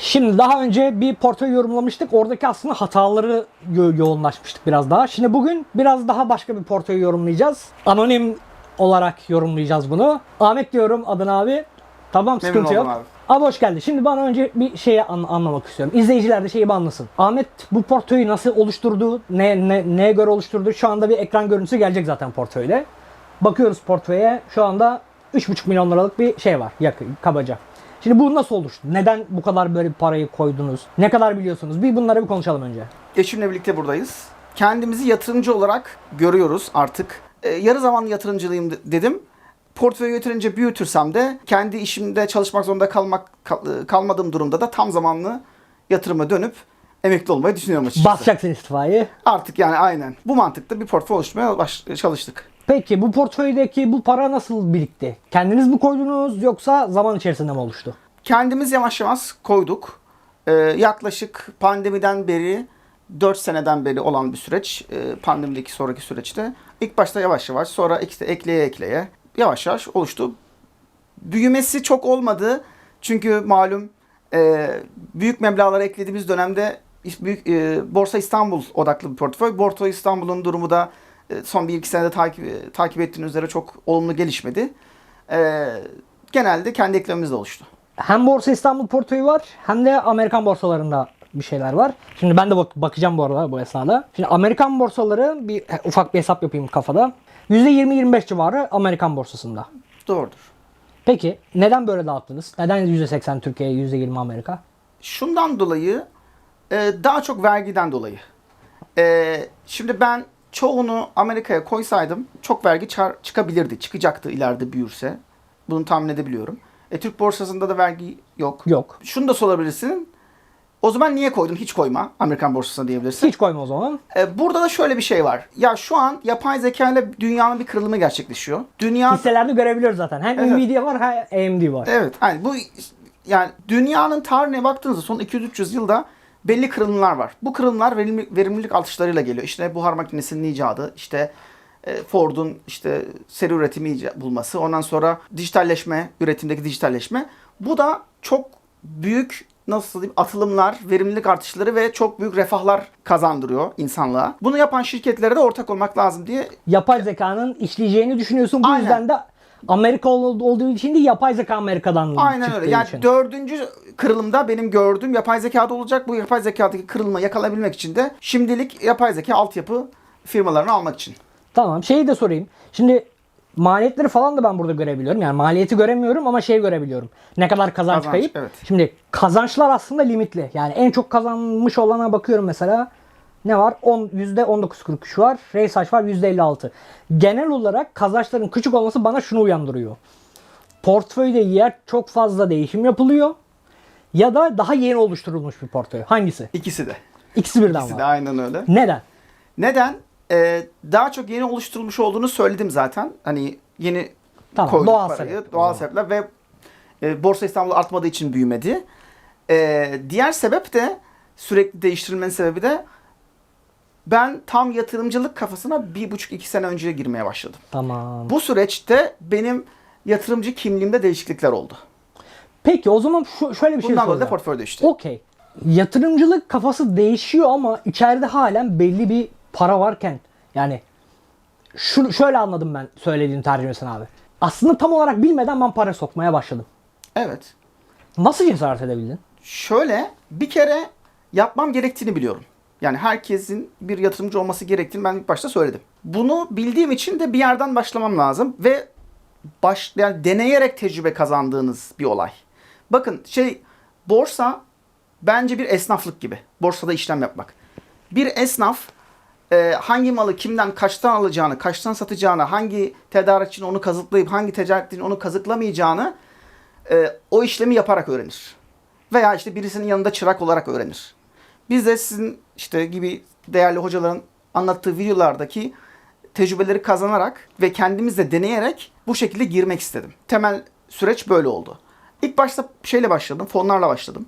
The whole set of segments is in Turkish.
Şimdi daha önce bir portföy yorumlamıştık. Oradaki aslında hataları yo- yoğunlaşmıştık biraz daha. Şimdi bugün biraz daha başka bir portföy yorumlayacağız. Anonim olarak yorumlayacağız bunu. Ahmet diyorum adına abi. Tamam sıkıntı oldum yok. abi. Abi hoş geldin. Şimdi bana önce bir şeyi an- anlamak istiyorum. İzleyiciler de şeyi bir anlasın. Ahmet bu portföyü nasıl oluşturdu? Ne, ne, neye göre oluşturdu? Şu anda bir ekran görüntüsü gelecek zaten portföyde. Bakıyoruz portföye. Şu anda 3,5 milyon liralık bir şey var yakın kabaca. Şimdi bu nasıl oluştu? Neden bu kadar böyle bir parayı koydunuz? Ne kadar biliyorsunuz? Bir bunları bir konuşalım önce. Eşimle birlikte buradayız. Kendimizi yatırımcı olarak görüyoruz artık. Ee, yarı zamanlı yatırımcılıyım de- dedim. Portföyü yeterince büyütürsem de kendi işimde çalışmak zorunda kalmak kal- kalmadığım durumda da tam zamanlı yatırıma dönüp emekli olmayı düşünüyorum açıkçası. Basacaksın istifayı. Artık yani aynen. Bu mantıkta bir portföy oluşturmaya baş- çalıştık. Peki bu portföydeki bu para nasıl birikti? Kendiniz mi koydunuz yoksa zaman içerisinde mi oluştu? Kendimiz yavaş yavaş koyduk. Ee, yaklaşık pandemiden beri 4 seneden beri olan bir süreç. Ee, pandemideki sonraki süreçte. İlk başta yavaş yavaş sonra işte ekleye ekleye yavaş yavaş oluştu. Büyümesi çok olmadı. Çünkü malum e, büyük meblağları eklediğimiz dönemde büyük e, Borsa İstanbul odaklı bir portföy. Borsa İstanbul'un durumu da e, son 1-2 senede takip, e, takip ettiğiniz üzere çok olumlu gelişmedi. E, genelde kendi eklemimizle oluştu. Hem Borsa İstanbul portföyü var hem de Amerikan borsalarında bir şeyler var. Şimdi ben de bak- bakacağım bu arada bu esnada. Şimdi Amerikan borsaları bir ufak bir hesap yapayım kafada. %20-25 civarı Amerikan borsasında. Doğrudur. Peki neden böyle dağıttınız? Neden %80 Türkiye, %20 Amerika? Şundan dolayı e, daha çok vergiden dolayı. Şimdi ben çoğunu Amerika'ya koysaydım çok vergi çıkabilirdi. Çıkacaktı ileride büyürse. Bunu tahmin edebiliyorum. E, Türk borsasında da vergi yok. Yok. Şunu da sorabilirsin. O zaman niye koydun? Hiç koyma Amerikan borsasına diyebilirsin. Hiç koyma o zaman. E, burada da şöyle bir şey var. Ya şu an yapay zeka ile dünyanın bir kırılımı gerçekleşiyor. Dünya Hisselerde görebiliyoruz zaten. Hem Evet. Nvidia var hem AMD var. Evet. Yani bu yani dünyanın tarihine baktığınızda son 200-300 yılda belli kırılımlar var. Bu kırılımlar verimli, verimlilik artışlarıyla geliyor. İşte buhar makinesinin icadı, işte e, Ford'un işte seri üretimi bulması, ondan sonra dijitalleşme, üretimdeki dijitalleşme. Bu da çok büyük nasıl diyeyim atılımlar, verimlilik artışları ve çok büyük refahlar kazandırıyor insanlığa. Bunu yapan şirketlere de ortak olmak lazım diye Yapay zekanın işleyeceğini düşünüyorsun. Bu Aynen. yüzden de Amerika ol- olduğu için de yapay zeka Amerika'dan Aynen öyle. Yani için. dördüncü kırılımda benim gördüğüm yapay zekada olacak. Bu yapay zekadaki kırılımı yakalayabilmek için de şimdilik yapay zeka altyapı firmalarını almak için. Tamam şeyi de sorayım. Şimdi maliyetleri falan da ben burada görebiliyorum. Yani maliyeti göremiyorum ama şey görebiliyorum. Ne kadar kazanç, Kazanç, kayıp. evet. Şimdi kazançlar aslında limitli. Yani en çok kazanmış olana bakıyorum mesela. Ne var? 10 %19.43 var. Raysaç var %56. Genel olarak kazançların küçük olması bana şunu uyandırıyor. Portföyde yer çok fazla değişim yapılıyor. Ya da daha yeni oluşturulmuş bir portföy. Hangisi? İkisi de. İkisi birden İkisi de var. aynen öyle. Neden? Neden? Ee, daha çok yeni oluşturulmuş olduğunu söyledim zaten. Hani yeni Tamam, koyduk doğal parayı. sebep Doğal sebepler ve e, Borsa İstanbul artmadığı için büyümedi. Ee, diğer sebep de sürekli değiştirilmenin sebebi de ben tam yatırımcılık kafasına bir buçuk iki sene önce girmeye başladım. Tamam. Bu süreçte benim yatırımcı kimliğimde değişiklikler oldu. Peki o zaman şu, şöyle bir şey Bundan dolayı da soracağım. portföy değişti. Okey. Yatırımcılık kafası değişiyor ama içeride halen belli bir para varken yani şu, şöyle anladım ben söylediğin tercümesini abi. Aslında tam olarak bilmeden ben para sokmaya başladım. Evet. Nasıl cesaret edebildin? Şöyle bir kere yapmam gerektiğini biliyorum. Yani herkesin bir yatırımcı olması gerektiğini ben ilk başta söyledim. Bunu bildiğim için de bir yerden başlamam lazım ve baş yani deneyerek tecrübe kazandığınız bir olay. Bakın şey borsa bence bir esnaflık gibi. Borsada işlem yapmak. Bir esnaf e, hangi malı kimden kaçtan alacağını, kaçtan satacağını, hangi tedarikçinin onu kazıklayıp hangi tedarikçinin onu kazıklamayacağını e, o işlemi yaparak öğrenir. Veya işte birisinin yanında çırak olarak öğrenir. Biz de sizin işte gibi değerli hocaların anlattığı videolardaki tecrübeleri kazanarak ve kendimizle deneyerek bu şekilde girmek istedim. Temel süreç böyle oldu. İlk başta şeyle başladım, fonlarla başladım.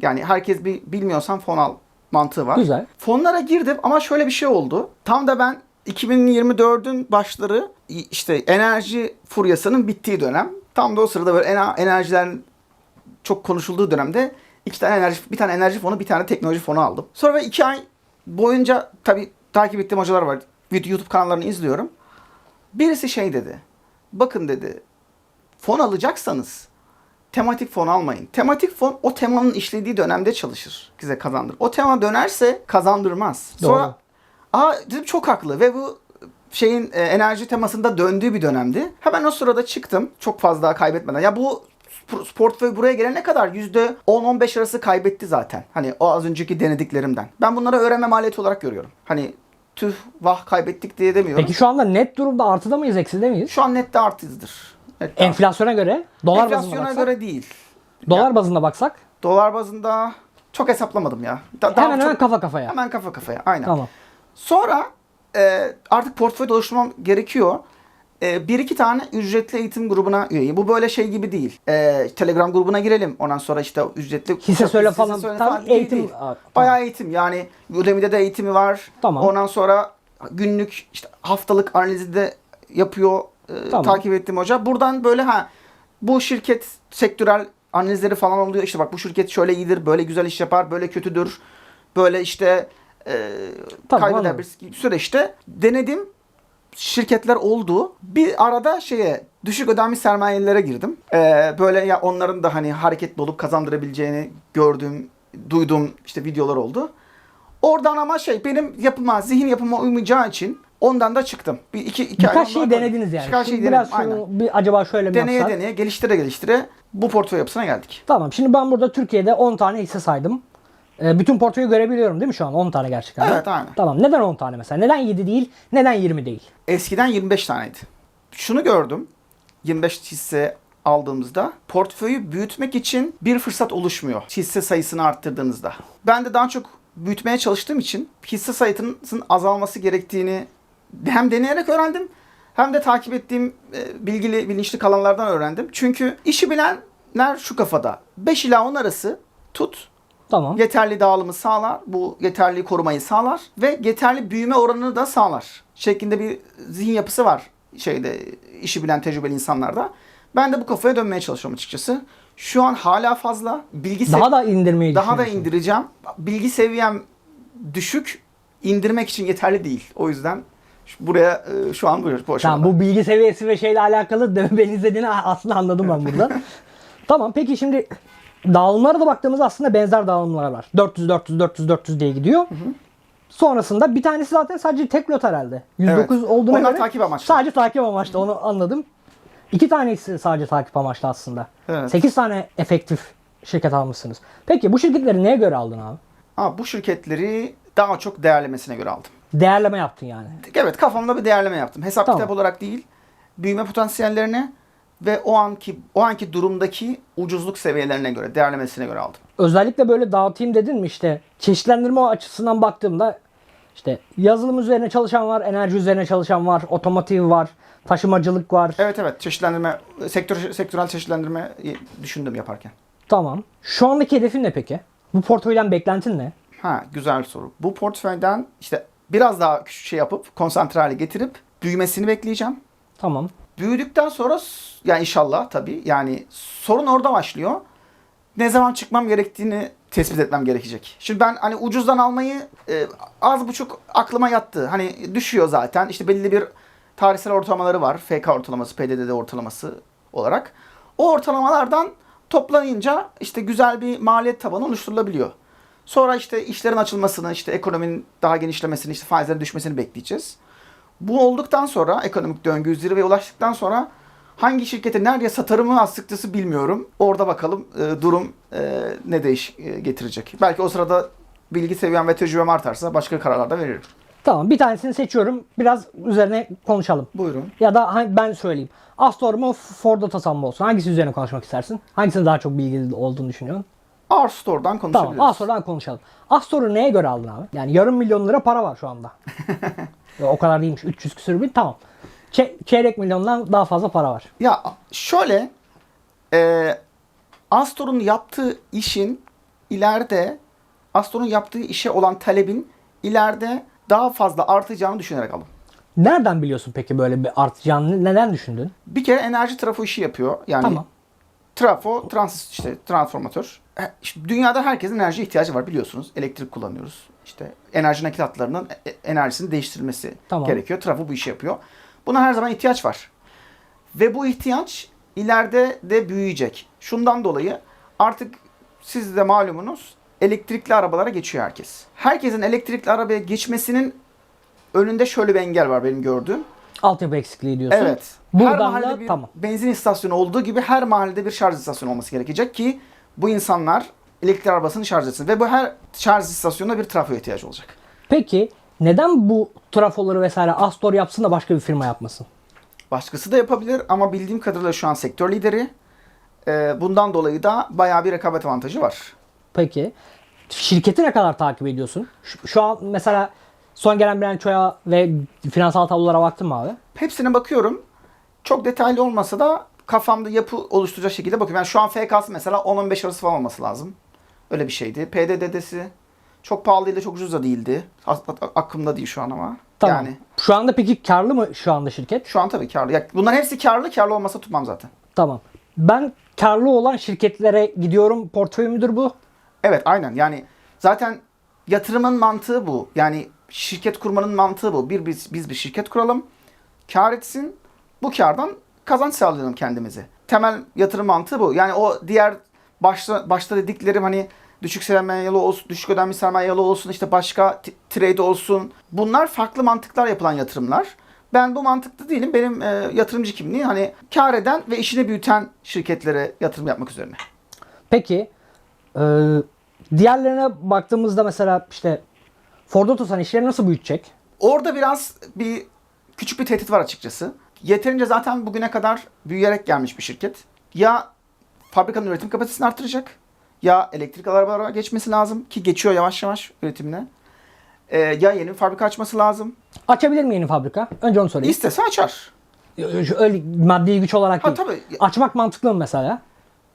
Yani herkes bir bilmiyorsan fon al mantığı var. Güzel. Fonlara girdim ama şöyle bir şey oldu. Tam da ben 2024'ün başları işte enerji furyasının bittiği dönem. Tam da o sırada böyle enerjilerin çok konuşulduğu dönemde iki tane enerji, bir tane enerji fonu, bir tane teknoloji fonu aldım. Sonra ben iki ay boyunca tabii takip ettiğim hocalar var. YouTube kanallarını izliyorum. Birisi şey dedi. Bakın dedi. Fon alacaksanız tematik fon almayın. Tematik fon o temanın işlediği dönemde çalışır. Size kazandırır. O tema dönerse kazandırmaz. Sonra Doğru. aa dedim çok haklı ve bu şeyin e, enerji temasında döndüğü bir dönemdi. Hemen o sırada çıktım. Çok fazla kaybetmeden. Ya bu portföy buraya gelene kadar %10-15 arası kaybetti zaten. Hani o az önceki denediklerimden. Ben bunları öğrenme maliyeti olarak görüyorum. Hani tüh vah kaybettik diye demiyorum. Peki şu anda net durumda artıda mıyız, ekside miyiz? Şu an nette artıdır. Nette Enflasyona göre, dolar bazında Enflasyona baksak. göre değil. Dolar bazında baksak Dolar bazında çok hesaplamadım ya. Da- hemen çok- hemen kafa kafaya. hemen kafa kafaya. Aynen. Tamam. Sonra e, artık portföy oluşturmam gerekiyor. E, bir iki tane ücretli eğitim grubuna üyeyim. Bu böyle şey gibi değil. E, Telegram grubuna girelim. Ondan sonra işte ücretli Hisse söyle falan. söyle Tamam, değil, eğitim- değil. Aa, tamam. Bayağı eğitim. Yani Udemy'de de eğitimi var. Tamam. Ondan sonra günlük işte haftalık analizi de yapıyor. E, Tamam. Takip ettiğim hoca. Buradan böyle ha bu şirket sektörel analizleri falan oluyor. İşte bak bu şirket şöyle iyidir, böyle güzel iş yapar, böyle kötüdür. Böyle işte e, Tamam, kaybeder anladım. bir süreçte denedim. Şirketler oldu. Bir arada şeye düşük ödenmiş sermayelilere girdim. E, böyle ya onların da hani hareketli olup kazandırabileceğini gördüğüm, duyduğum işte videolar oldu. Oradan ama şey benim yapıma, zihin yapıma uymayacağı için ondan da çıktım. Bir iki, iki Birkaç şey koydum. denediniz yani. Birkaç şey Şimdi denedim. biraz Aynen. bir acaba şöyle mi Deneye yapsak? deneye, geliştire geliştire bu portföy yapısına geldik. Tamam. Şimdi ben burada Türkiye'de 10 tane hisse saydım. Ee, bütün portföyü görebiliyorum değil mi şu an? 10 tane gerçekten. Evet, aynen. Tamam. Neden 10 tane mesela? Neden 7 değil? Neden 20 değil? Eskiden 25 taneydi. Şunu gördüm. 25 hisse aldığımızda portföyü büyütmek için bir fırsat oluşmuyor hisse sayısını arttırdığınızda. Ben de daha çok büyütmeye çalıştığım için hisse sayısının azalması gerektiğini hem deneyerek öğrendim hem de takip ettiğim e, bilgili bilinçli kalanlardan öğrendim. Çünkü işi bilenler şu kafada 5 ila 10 arası tut Tamam. yeterli dağılımı sağlar. Bu yeterli korumayı sağlar ve yeterli büyüme oranını da sağlar. Şeklinde bir zihin yapısı var şeyde işi bilen tecrübeli insanlarda. Ben de bu kafaya dönmeye çalışıyorum açıkçası. Şu an hala fazla bilgi Daha da indirmeyi daha da indireceğim. Bilgi seviyem düşük. indirmek için yeterli değil. O yüzden buraya e, şu an bu, bu aşamada. Tamam bu bilgi seviyesi ve şeyle alakalı beni izlediğini aslında anladım ben burada. tamam peki şimdi dağılımlara da baktığımızda aslında benzer dağılımlar var. 400 400 400 400 diye gidiyor. Sonrasında bir tanesi zaten sadece tek lot herhalde. 109 Evet. olduğuna Onlar göre takip amaçlı. Sadece takip amaçlı onu anladım. İki tanesi sadece takip amaçlı aslında. Evet. 8 tane efektif şirket almışsınız. Peki bu şirketleri neye göre aldın abi? Ha, bu şirketleri daha çok değerlemesine göre aldım. Değerleme yaptın yani. Evet kafamda bir değerleme yaptım. Hesap Tamam. kitap olarak değil, büyüme potansiyellerine ve o anki o anki durumdaki ucuzluk seviyelerine göre, değerlemesine göre aldım. özellikle böyle dağıtayım dedin mi işte çeşitlendirme açısından baktığımda işte yazılım üzerine çalışan var, enerji üzerine çalışan var, otomotiv var, taşımacılık var. Evet evet çeşitlendirme, sektör sektörel çeşitlendirme düşündüm yaparken. Tamam. Şu andaki hedefin ne peki? Bu portföyden beklentin ne? Ha güzel soru. Bu portföyden işte biraz daha küçük şey yapıp konsantre hale getirip büyümesini bekleyeceğim. Tamam. Büyüdükten sonra yani inşallah tabii yani sorun orada başlıyor. Ne zaman çıkmam gerektiğini tespit etmem gerekecek. Şimdi ben hani ucuzdan almayı e, az buçuk aklıma yattı. Hani düşüyor zaten. İşte belli bir tarihsel ortalamaları var. FK ortalaması, PDD ortalaması olarak. O ortalamalardan toplanınca işte güzel bir maliyet tabanı oluşturulabiliyor. Sonra işte işlerin açılmasını, işte ekonominin daha genişlemesini, işte faizlerin düşmesini bekleyeceğiz. Bu olduktan sonra ekonomik döngü zirveye ulaştıktan sonra hangi şirkete nerede satarımı açıkçası bilmiyorum. Orada bakalım e, durum e, ne değiş e, getirecek. Belki o sırada bilgi seviyem ve tecrübem artarsa başka kararlar da veririm. Tamam bir tanesini seçiyorum. Biraz üzerine konuşalım. Buyurun. Ya da ben söyleyeyim. Astor mu Ford Otosan mı olsun? Hangisi üzerine konuşmak istersin? Hangisinin daha çok bilgili olduğunu düşünüyorsun? Art Store'dan konuşabiliriz. Tamam Astor'dan konuşalım. Astor'u neye göre aldın abi? Yani yarım milyon lira para var şu anda. O kadar değilmiş. 300 küsür bin tamam. Çe- çeyrek milyondan daha fazla para var. Ya şöyle e, Astor'un yaptığı işin ileride Astor'un yaptığı işe olan talebin ileride daha fazla artacağını düşünerek aldım. Nereden biliyorsun peki böyle bir artacağını? Neden düşündün? Bir kere enerji trafo işi yapıyor. Yani Tamam. Trafo, transist işte transformatör. E, dünyada herkesin enerji ihtiyacı var biliyorsunuz. Elektrik kullanıyoruz. İşte enerji nakil hatlarının e- e- enerjisini değiştirilmesi Tamam. gerekiyor. Trafo bu işi yapıyor. Buna her zaman ihtiyaç var. Ve bu ihtiyaç ileride de büyüyecek. Şundan dolayı artık siz de malumunuz elektrikli arabalara geçiyor herkes. Herkesin elektrikli arabaya geçmesinin önünde şöyle bir engel var benim gördüğüm. Altyapı eksikliği diyorsun. Evet. her Buradan mahallede da bir tamam. benzin istasyonu olduğu gibi her mahallede bir şarj istasyonu olması gerekecek ki bu insanlar elektrikli arabasını şarj etsin. Ve bu her şarj istasyonuna bir trafo ihtiyacı olacak. Peki neden bu trafoları vesaire Astor yapsın da başka bir firma yapmasın? Başkası da yapabilir ama bildiğim kadarıyla şu an sektör lideri. Ee, bundan dolayı da bayağı bir rekabet avantajı var. Peki şirketi ne kadar takip ediyorsun? Şu, şu an mesela son gelen bilançoya ve finansal tablolara baktın mı abi? Hepsine bakıyorum. Çok detaylı olmasa da kafamda yapı oluşturacak şekilde bakıyorum. Yani şu an FK'sı mesela 10-15 arası falan olması lazım. Öyle bir şeydi. PDD'si çok pahalıydı, çok ucuz da değildi. Aklımda değil şu an ama. Tamam. Yani Şu anda peki karlı mı şu anda şirket? şu an tabii karlı. Ya bunların hepsi karlı. Karlı olmasa tutmam zaten. Tamam. Ben karlı olan şirketlere gidiyorum. Portföy müdür bu? Evet aynen. Yani zaten yatırımın mantığı bu. Yani şirket kurmanın mantığı bu. Bir biz, biz bir şirket kuralım. Kar etsin. Bu kardan kazanç sağlayalım kendimize. Temel yatırım mantığı bu. Yani o diğer başta başta dediklerim hani düşük sermayeli olsun, düşük ödenmiş sermayeli olsun, işte başka trade olsun. Bunlar farklı mantıklar yapılan yatırımlar. Ben bu mantıklı değilim. Benim e, yatırımcı kimliği hani kar eden ve işini büyüten şirketlere yatırım yapmak üzerine. Peki e, diğerlerine baktığımızda mesela işte Ford Otosan işleri nasıl büyütecek? Orada biraz bir küçük bir tehdit var açıkçası. Yeterince zaten bugüne kadar büyüyerek gelmiş bir şirket. Ya fabrikanın üretim kapasitesini artıracak ya elektrikli arabalara geçmesi lazım ki geçiyor yavaş yavaş üretimine. Ee, ya yeni bir fabrika açması lazım. Açabilir mi yeni fabrika? Önce onu sorayım. İstese açar. Öyle maddi güç olarak Ha değil. tabii. Açmak mantıklı mı mesela?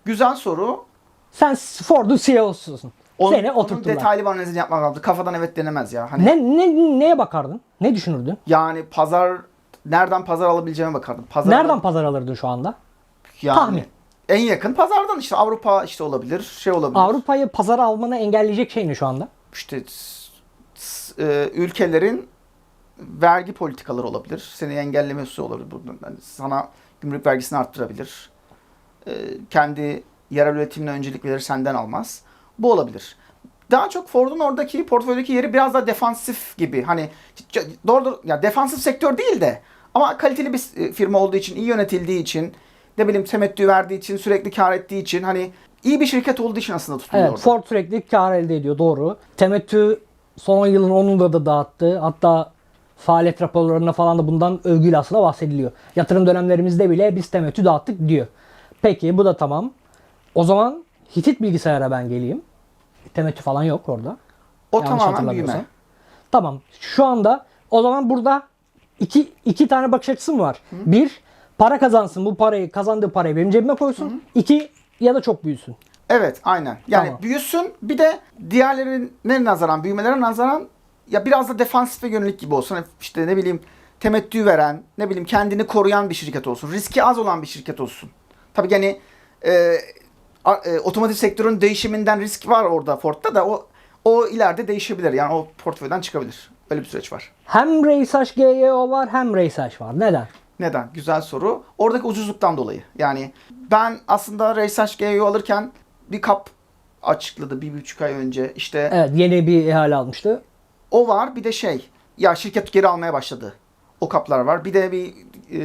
Güzel soru. Sen Ford'un CEO'susun. Onun, Seni onun oturttular. detaylı bir analizini yapmak lazım. Kafadan evet denemez ya. Hani Ne, ne, neye bakardın? Ne düşünürdün? yani pazar nereden pazar alabileceğime bakardım. Pazar Nereden pazar alırdın şu anda? yani, tahmin? En yakın pazardan işte Avrupa işte olabilir, şey olabilir. Avrupa'yı pazara almanı engelleyecek şey ne şu anda? işte e, ülkelerin vergi politikaları olabilir. Seni engellemesi olabilir. Bunun. Yani sana gümrük vergisini arttırabilir. E, kendi yerel üretimine öncelik verir senden almaz. Bu olabilir. Daha çok Ford'un oradaki portföydeki yeri biraz daha defansif gibi. Hani doğru- ya defansif sektör değil de ama kaliteli bir e, firma olduğu için, iyi yönetildiği için, ne bileyim temettü verdiği için, sürekli kar ettiği için hani iyi bir şirket olduğu için aslında tutuluyor Evet, orada. Ford sürekli kar elde ediyor doğru. Temettü son yılın 10'unda da dağıttı. Hatta faaliyet raporlarında falan da bundan övgüyle aslında bahsediliyor. Yatırım dönemlerimizde bile biz temettü dağıttık diyor. Peki bu da tamam. O zaman Hitit bilgisayara ben geleyim. Temettü falan yok orada. O Yanlış tamamen büyüme. Tamam. Şu anda o zaman burada iki, iki tane bakış açısı mı var? Bir, para kazansın. Bu parayı kazandığı parayı benim cebime koysun. İki, ya da çok büyüsün. Evet aynen. Yani Tamam. büyüsün bir de diğerlerine nazaran, büyümelere nazaran ya biraz da defansif ve yönelik gibi olsun. Hani İşte ne bileyim temettü veren, ne bileyim kendini koruyan bir şirket olsun. Riski az olan bir şirket olsun. Tabii yani e, a- e, otomotiv sektörün değişiminden risk var orada Ford'da da o o ileride değişebilir. Yani o portföyden çıkabilir. Öyle bir süreç var. Hem Reysaş GYO var hem Reysaş var. Neden? Neden? Güzel soru. Oradaki ucuzluktan dolayı. Yani ben aslında Research GEO alırken bir kap açıkladı bir buçuk ay önce. İşte Evet yeni bir ihale almıştı. o var bir de şey. Ya şirket geri almaya başladı. O kaplar var. Bir de bir e,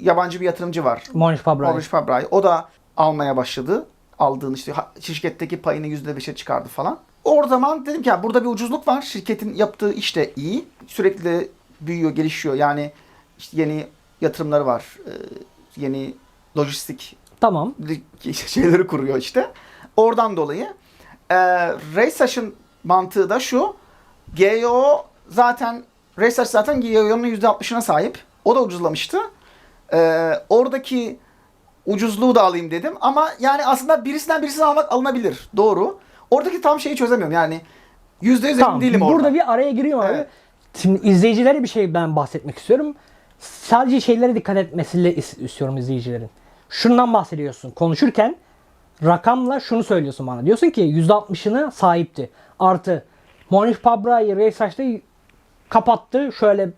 yabancı bir yatırımcı var. Monish Pabrai. Maurice Fabray. O da almaya başladı. Aldığın işte şirketteki payını %5'e çıkardı falan. O zaman dedim ki ya burada bir ucuzluk var. Şirketin yaptığı iş de iyi. Sürekli büyüyor, gelişiyor. Yani işte yeni yatırımları var. Ee, yeni lojistik Tamam. şeyleri kuruyor işte. Oradan dolayı. Ee, Research'ın mantığı da şu. GEO zaten Research zaten GEO'nun %60'ına sahip. O da ucuzlamıştı. Ee, oradaki ucuzluğu da alayım dedim. Ama yani aslında birisinden birisini almak alınabilir. Doğru. Oradaki tam şeyi çözemiyorum. Yani %100 emin Tamam. değilim Burada orada. bir araya giriyorum abi. Evet. Şimdi izleyicilere bir şey ben bahsetmek istiyorum. Sadece şeylere dikkat etmesini is- istiyorum izleyicilerin. Şundan bahsediyorsun. Konuşurken rakamla şunu söylüyorsun bana. Diyorsun ki %60'ını sahipti. Artı Monish Pabra'yı Reysaç'ta kapattı. Şöyle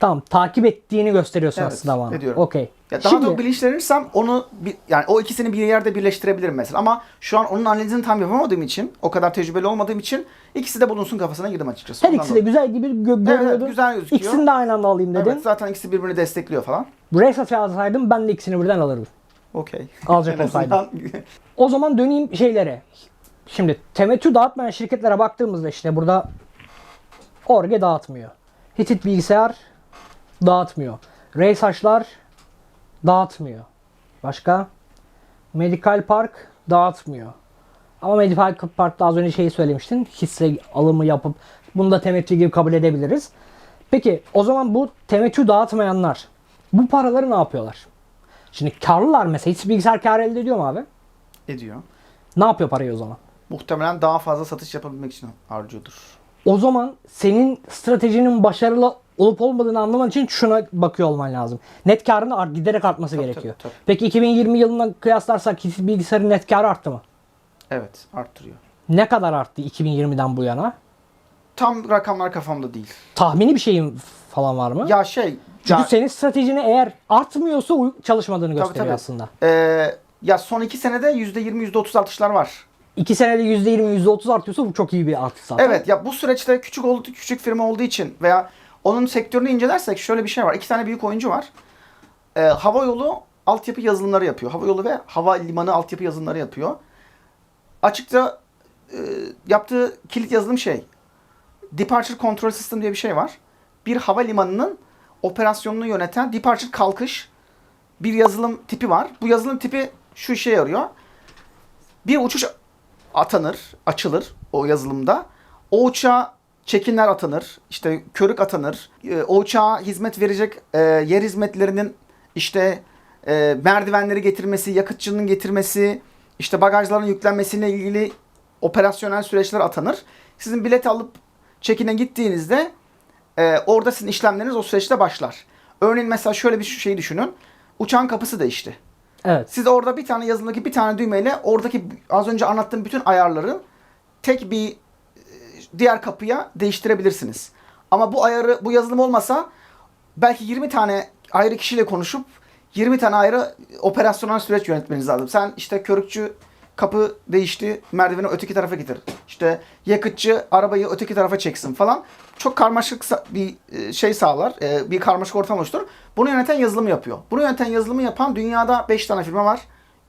tam takip ettiğini gösteriyorsun Evet, aslında bana. ediyorum. Okey. Ya daha Şimdi- çok bilinçlenirsem onu bir, yani o ikisini bir yerde birleştirebilirim mesela. Ama şu an onun analizini tam yapamadığım için, o kadar tecrübeli olmadığım için ikisi de bulunsun kafasına girdim açıkçası. Her Ondan ikisi de güzel gibi gö- Evet, görünüyordu. güzel gözüküyor. İkisini de aynı anda alayım dedin. Evet, zaten ikisi birbirini destekliyor falan. Reysaç'ı alsaydım ben de ikisini birden alırdım. Okey. Alacak olsaydım. O zaman döneyim şeylere. Şimdi temettü dağıtmayan şirketlere baktığımızda işte burada Orge dağıtmıyor. Hitit bilgisayar dağıtmıyor. Reysaçlar dağıtmıyor. Başka? Medical Park dağıtmıyor. Ama Medical Park'ta az önce şeyi söylemiştin. Hisse alımı yapıp bunu da temettü gibi kabul edebiliriz. Peki o zaman bu temettü dağıtmayanlar bu paraları ne yapıyorlar? Şimdi karlılar mesela hiç bilgisayar kar elde ediyor mu abi? ediyor. Ne yapıyor parayı o zaman? Muhtemelen daha fazla satış yapabilmek için harcıyordur. O zaman senin stratejinin başarılı olup olmadığını anlaman için şuna bakıyor olman lazım. Net karın art- giderek artması Tabii, gerekiyor. tabii, tabii. Peki 2020 yılına kıyaslarsak bilgisayarın net karı arttı mı? Evet, arttırıyor. Ne kadar arttı 2020'den bu yana? Tam rakamlar kafamda değil. Tahmini bir şeyin falan var mı? Ya şey, Çünkü ya, senin stratejini eğer artmıyorsa çalışmadığını gösteriyor tabii. aslında. e, ya son iki senede %20, %30 artışlar var. 2 senede %20, %30 artıyorsa bu çok iyi bir artış zaten. Evet ya bu süreçte küçük oldu küçük firma olduğu için veya onun sektörünü incelersek şöyle bir şey var. İki tane büyük oyuncu var. Ee, hava yolu altyapı yazılımları yapıyor. Hava yolu ve hava limanı altyapı yazılımları yapıyor. Açıkça e, yaptığı kilit yazılım şey. Departure Control System diye bir şey var. Bir hava limanının operasyonunu yöneten departure kalkış bir yazılım tipi var. Bu yazılım tipi şu işe yarıyor. Bir uçuş atanır, açılır o yazılımda. O uçağa çekinler atanır, işte körük atanır. E, O uçağa hizmet verecek e, yer hizmetlerinin işte e, merdivenleri getirmesi, yakıtçının getirmesi, işte bagajların yüklenmesiyle ilgili operasyonel süreçler atanır. Sizin bilet alıp çekine gittiğinizde e, orada sizin işlemleriniz o süreçte başlar. Örneğin mesela şöyle bir şey düşünün. Uçağın kapısı değişti. Evet. Siz orada bir tane yazılımdaki bir tane düğmeyle oradaki az önce anlattığım bütün ayarları tek bir diğer kapıya değiştirebilirsiniz. Ama bu ayarı bu yazılım olmasa belki 20 tane ayrı kişiyle konuşup 20 tane ayrı operasyonel süreç yönetmeniz lazım. Sen işte körükçü kapı değişti, merdiveni öteki tarafa getir. İşte yakıtçı arabayı öteki tarafa çeksin falan. Çok karmaşık bir e, şey sağlar, e, bir karmaşık ortam oluşturur. Bunu yöneten yazılımı yapıyor. Bunu yöneten yazılımı yapan dünyada 5 tane firma var.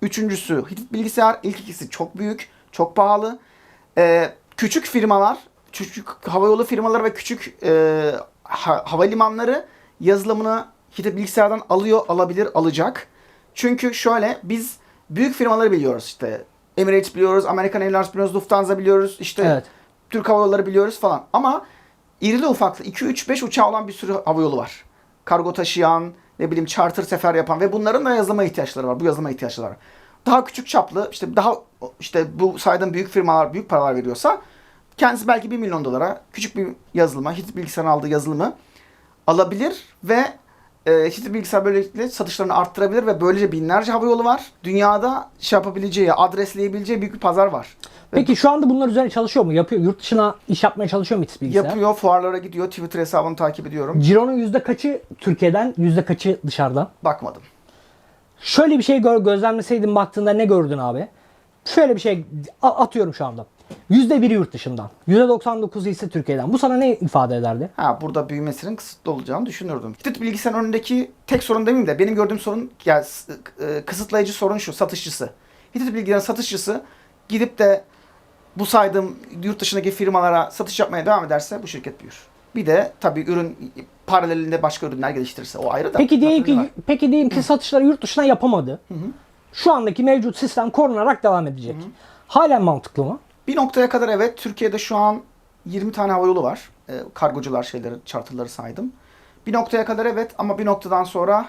Üçüncüsü Hitit Bilgisayar. İlk ikisi çok büyük, çok pahalı. E, küçük firmalar, küçük havayolu firmaları ve küçük e, ha- havalimanları yazılımını Hitit Bilgisayar'dan alıyor, alabilir, alacak. Çünkü şöyle biz büyük firmaları biliyoruz işte. Emirates biliyoruz, American Airlines biliyoruz, Lufthansa biliyoruz, işte Evet. Türk Hava Yolları biliyoruz falan. Ama irili ufaklı 2-3-5 uçağı olan bir sürü hava yolu var. Kargo taşıyan, ne bileyim charter sefer yapan ve bunların da yazılıma ihtiyaçları var. Bu yazılıma ihtiyaçları var. Daha küçük çaplı işte daha işte bu saydığım büyük firmalar büyük paralar veriyorsa kendisi belki 1 milyon dolara küçük bir yazılıma, hiç bilgisayarın aldığı yazılımı alabilir ve e, Hitit bilgisayar böylelikle satışlarını arttırabilir ve böylece binlerce hava yolu var. Dünyada şey yapabileceği, adresleyebileceği büyük bir pazar var. Peki şu anda bunlar üzerine çalışıyor mu? Yapıyor. Yurt dışına iş yapmaya çalışıyor mu Hitit bilgisayar? Yapıyor, fuarlara gidiyor. Twitter hesabını takip ediyorum. Ciro'nun yüzde kaçı Türkiye'den, yüzde kaçı dışarıdan? Bakmadım. Şöyle bir şey gör, gözlemleseydin baktığında ne gördün abi? Şöyle bir şey atıyorum şu anda. Yüzde biri yurt dışından. Yüzde 99'u ise Türkiye'den. Bu sana ne ifade ederdi? Ha burada büyümesinin kısıtlı olacağını düşünürdüm. Hitit bilgisayarın önündeki tek sorun demeyeyim de benim gördüğüm sorun yani s- e, kısıtlayıcı sorun şu satışçısı. Hitit bilgisayarın satışçısı gidip de bu saydığım yurt dışındaki firmalara satış yapmaya devam ederse bu şirket büyür. Bir de tabii ürün paralelinde başka ürünler geliştirirse o ayrı da. Peki diyelim Zaten ki var. peki diyelim ki satışları yurt dışına yapamadı. Şu andaki mevcut sistem korunarak devam edecek. Halen mantıklı mı? Bir noktaya kadar evet. Türkiye'de şu an 20 tane havayolu var. E, kargocular şeyleri, charterları saydım. Bir noktaya kadar evet ama bir noktadan sonra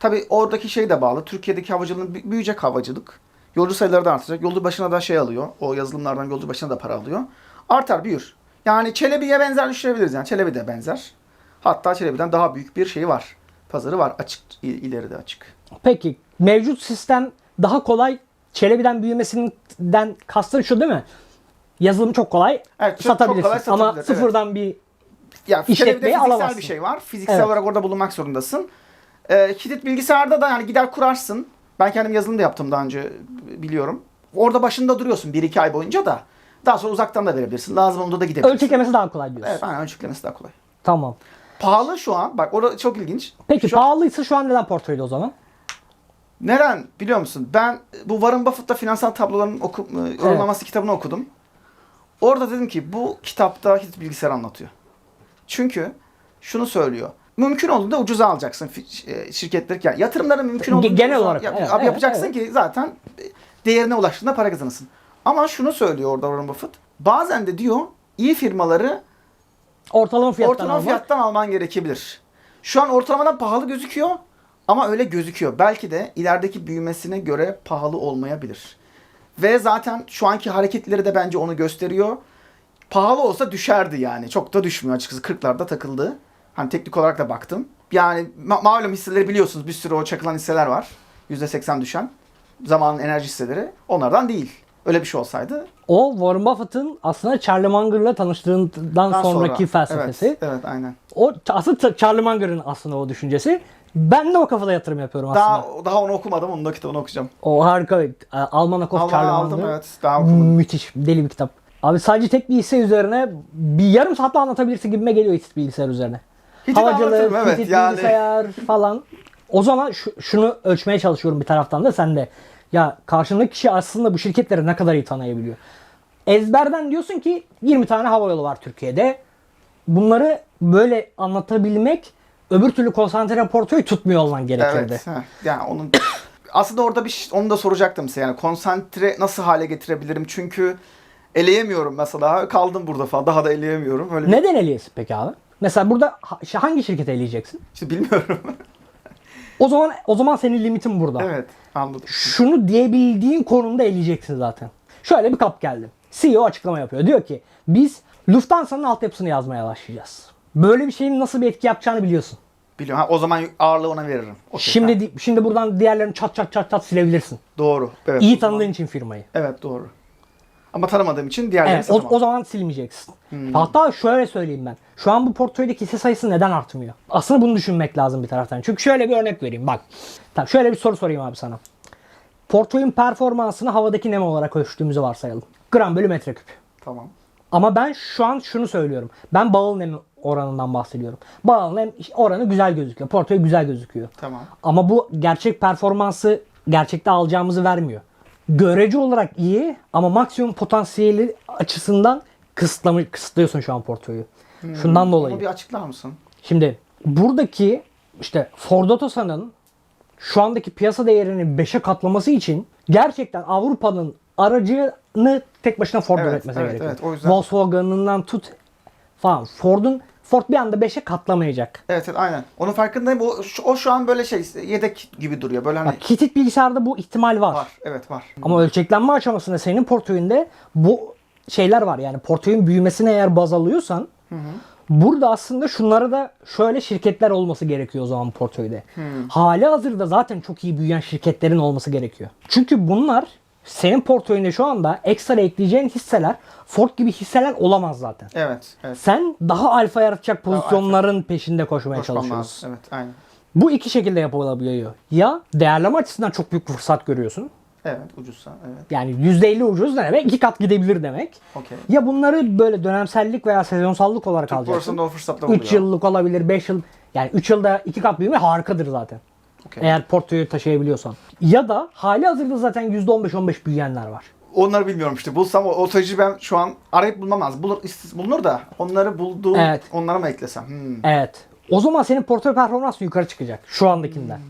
tabii oradaki şey de bağlı. Türkiye'deki havacılığın büy- büyüyecek havacılık. Yolcu sayıları da artacak. Yolcu başına da şey alıyor. O yazılımlardan yolcu başına da para alıyor. Artar, büyür. Yani Çelebi'ye benzer düşünebiliriz yani. Çelebi de benzer. Hatta Çelebi'den daha büyük bir şey var. Pazarı var. Açık, il- ileride açık. Peki mevcut sistem daha kolay Çelebi'den büyümesinden kastın şu değil mi? Yazılım çok kolay. Evet, çok- çok satabilirsin. kolay Ama satabilir, evet. sıfırdan bir Ya İşletmeyi alamazsın. bir şey var. Fiziksel Evet. olarak orada bulunmak zorundasın. Ee, kilit bilgisayarda da yani gider kurarsın. Ben kendim yazılım da yaptım daha önce biliyorum. Orada başında duruyorsun 1-2 ay boyunca da. Daha sonra uzaktan da verebilirsin. Lazım onda da gidebilirsin. ölçeklemesi daha kolay diyorsun. Evet aynen ölçeklemesi daha kolay. Tamam. Pahalı şu an. Bak orada çok ilginç. Peki şu pahalıysa şu an neden portföyde o zaman? Neden biliyor musun? Ben bu Warren Buffett'ta finansal tabloların oku, e, yorumlaması kitabını okudum. Orada dedim ki bu kitapta hiç bilgisayar anlatıyor. Çünkü şunu söylüyor. Mümkün olduğunda ucuza alacaksın e, şirketler. Yani yatırımları mümkün olduğunda genel olarak, yap- evet, evet, yapacaksın evet. ki zaten e, değerine ulaştığında para kazanırsın. Ama şunu söylüyor orada Warren Buffett. Bazen de diyor iyi firmaları Ortalama fiyattan ortalama fiyattan alman gerekebilir. Şu an ortalamadan pahalı gözüküyor ama öyle gözüküyor. Belki de ilerideki büyümesine göre pahalı olmayabilir. Ve zaten şu anki hareketleri de bence onu gösteriyor. Pahalı olsa düşerdi yani. Çok da düşmüyor açıkçası. 40'larda takıldı. Hani teknik olarak da baktım. Yani ma- malum hisseleri biliyorsunuz. Bir sürü o çakılan hisseler var. %80 düşen. Zamanın enerji hisseleri. Onlardan değil. Öyle bir şey olsaydı. O Warren Buffett'ın aslında Charlie Munger'la tanıştığından sonraki sonra- felsefesi. Evet, evet aynen. O Charlie Munger'ın aslında o düşüncesi. Ben de o kafada yatırım yapıyorum aslında. Daha, daha onu okumadım. Onun da kitabını okuyacağım. O harika. bir- e, Almanac of Alman Charlie aldım evet. Daha okumadım. Müthiş. Deli bir kitap. Abi sadece tek bir hisse üzerine bir yarım saatte anlatabilirsin gibime geliyor hiç bilgisayar üzerine. De Havacılık, evet, hitit yani. bilgisayar falan. O zaman şu- şunu ölçmeye çalışıyorum bir taraftan da sen de. Ya karşındaki kişi aslında bu şirketleri ne kadar iyi tanıyabiliyor. Ezberden diyorsun ki 20 tane havayolu var Türkiye'de. Bunları böyle anlatabilmek öbür türlü konsantre portföy tutmuyor olman gerekirdi. Evet. heh. Yani onun aslında orada bir onu da soracaktım size. Yani konsantre nasıl hale getirebilirim? Çünkü eleyemiyorum mesela. Kaldım burada falan. Daha da eleyemiyorum. Öyle bir- Neden eleyesin peki abi? Mesela burada ha- hangi şirketi eleyeceksin? İşte bilmiyorum. O zaman o zaman senin limitin burada. evet. Anladım. Şunu diyebildiğin konumda eleyeceksin zaten. Şöyle bir kap geldi. CEO açıklama yapıyor. Diyor ki biz Lufthansa'nın altyapısını yazmaya başlayacağız. Böyle bir şeyin nasıl bir etki yapacağını biliyorsun. Biliyorum. Ha, o zaman ağırlığı ona veririm. Okey, Şimdi di- şimdi buradan diğerlerini çat çat çat çat silebilirsin. Doğru. Evet. İyi zaman- tanıdığın için firmayı. Evet doğru. Ama tanımadığım için diğerlerini Evet, o, satamam. o zaman silmeyeceksin. Hatta şöyle söyleyeyim ben. Şu an bu portföydeki hisse sayısı neden artmıyor? Aslında bunu düşünmek lazım bir taraftan. Çünkü şöyle bir örnek vereyim. Bak. Tamam, şöyle bir soru sorayım abi sana. Portföyün performansını havadaki nem olarak ölçtüğümüzü varsayalım. Gram bölü metreküp. Tamam. Ama ben şu an şunu söylüyorum. Ben bağıl nem oranından bahsediyorum. Bağıl nem oranı güzel gözüküyor. Portföy güzel gözüküyor. Tamam. Ama bu gerçek performansı gerçekte alacağımızı vermiyor. Görece olarak iyi ama maksimum potansiyeli açısından kısıtlamış, kısıtlıyorsun şu an portföyü. Şundan dolayı. Onu bir açıklar mısın? Şimdi buradaki işte Ford Otosan'ın şu andaki piyasa değerini 5'e katlaması için gerçekten Avrupa'nın aracını tek başına Ford Evet, üretmesi evet, gerekiyor. evet, o yüzden- Volkswagen'ından tut falan. Ford'un Ford bir anda 5'e katlamayacak. Evet, evet aynen. Onun farkındayım. O şu, o şu an böyle şey yedek gibi duruyor. Böyle hani Bak, kitit bilgisayarda bu ihtimal var. var. Evet var. Ama ölçeklenme aşamasında senin portföyünde bu şeyler var. Yani portföyün büyümesine eğer baz alıyorsan burada aslında şunlara da şöyle şirketler olması gerekiyor o zaman portföyde. Hali hazırda zaten çok iyi büyüyen şirketlerin olması gerekiyor. Çünkü bunlar senin portföyünde şu anda ekstra ekleyeceğin hisseler Ford gibi hisseler olamaz zaten. Evet. Evet. Sen daha alfa yaratacak pozisyonların peşinde koşmaya Koşmam çalışıyorsun. lazım. Evet, aynen. Bu iki şekilde yapılabiliyor. Ya değerleme açısından çok büyük fırsat görüyorsun. Evet, ucuzsa. Evet. Yani %50 ucuz ne demek? İki kat gidebilir demek. Okey. Ya bunları böyle dönemsellik veya sezonsallık olarak alacaksın. Borsasında o fırsatlar oluyor. 3 yıllık olabilir, 5 yıl. Yani 3 yılda 2 kat büyüme harikadır zaten. Okey. Eğer portföyü taşıyabiliyorsan. Ya da hali hazırda zaten %15-15 büyüyenler var. Onları bilmiyorum işte. Bulsam o, o ben şu an arayıp bulmam lazım. Bulur, bulunur da onları bulduğum Evet. onlara mı eklesem? Hmm. Evet. O zaman senin portföy performansı yukarı çıkacak. Şu andakinden.